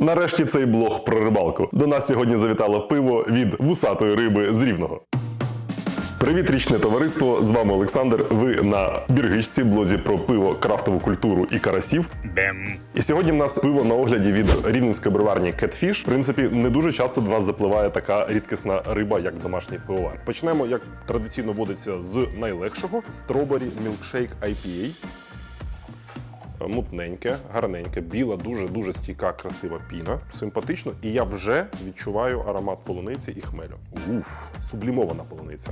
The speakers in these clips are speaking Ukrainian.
Нарешті цей блог про рибалку. До нас сьогодні завітало пиво від вусатої риби з рівного. Привіт, річне товариство! З вами Олександр. Ви на Біргичці, блозі про пиво, крафтову культуру і карасів. Бем. І сьогодні в нас пиво на огляді від рівненської броварні Catfish. В принципі, не дуже часто до нас запливає така рідкісна риба, як домашній пивовар. Почнемо, як традиційно водиться, з найлегшого Strawberry Milkshake IPA. Мутненьке, гарненьке, біла, дуже дуже стійка, красива піна, симпатично, і я вже відчуваю аромат полуниці і хмелю. Уф, сублімована полуниця.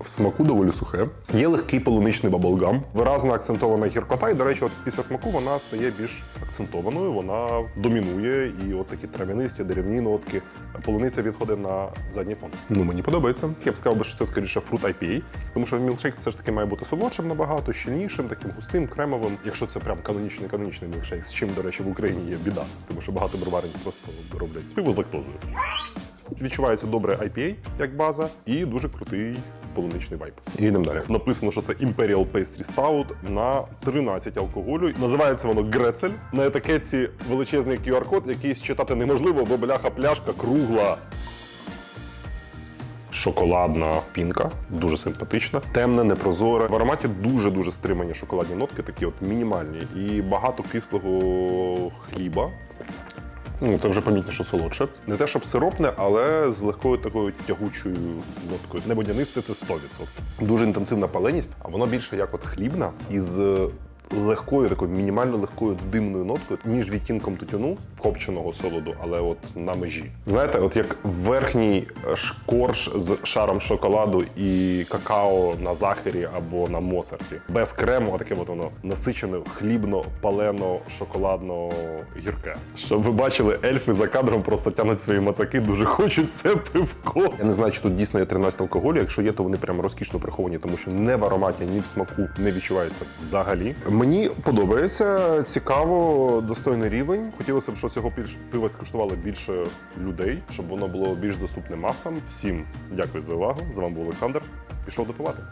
В смаку доволі сухе. Є легкий полуничний баблгам, виразно акцентована гіркота, і, до речі, от після смаку вона стає більш акцентованою, вона домінує, і от такі трав'янисті, деревні нотки. Полуниця відходить на задній фон. Ну, мені подобається. Я б сказав, що це скоріше фрут IPA, тому що мілкшейк все ж таки має бути солодшим набагато, щільнішим, таким густим, кремовим. Якщо це прям канонічний канонічний мілкшейк, з чим, до речі, в Україні є біда, тому що багато броварень просто роблять пиво з лактозою. Відчувається добре IPA як база і дуже крутий полуничний вайп. І йдемо далі. Написано, що це Imperial Pastry Stout на 13 алкоголю. Називається воно Грецель. На етикетці величезний QR-код, який считати неможливо, бо бляха пляшка кругла. Шоколадна пінка, дуже симпатична, темна, непрозора. В ароматі дуже дуже стримані шоколадні нотки, такі от мінімальні, і багато кислого хліба. Ну, це вже помітно, що солодше. Не те, щоб сиропне, але з легкою такою тягучою ноткою. Не це 100%. Дуже інтенсивна паленість, а воно більше як от хлібна із легкою, такою мінімально легкою димною ноткою між відтінком тютюну, копченого солоду, але от на межі. Знаєте, от як верхній корж з шаром шоколаду і какао на захарі або на моцарті. Без крему, а таке от воно насичене, хлібно, палено, шоколадно гірке. Щоб ви бачили, ельфи за кадром просто тянуть свої мацаки, дуже хочуть це пивко. Я не знаю, чи тут дійсно є 13 алкоголю. Якщо є, то вони прям розкішно приховані, тому що не в ароматі, ні в смаку не відчувається взагалі. Мені подобається цікаво, достойний рівень. Хотілося б, щоб цього пива скуштувало більше людей, щоб воно було більш доступне масам. Всім дякую за увагу. З вами був Олександр. Пішов допивати.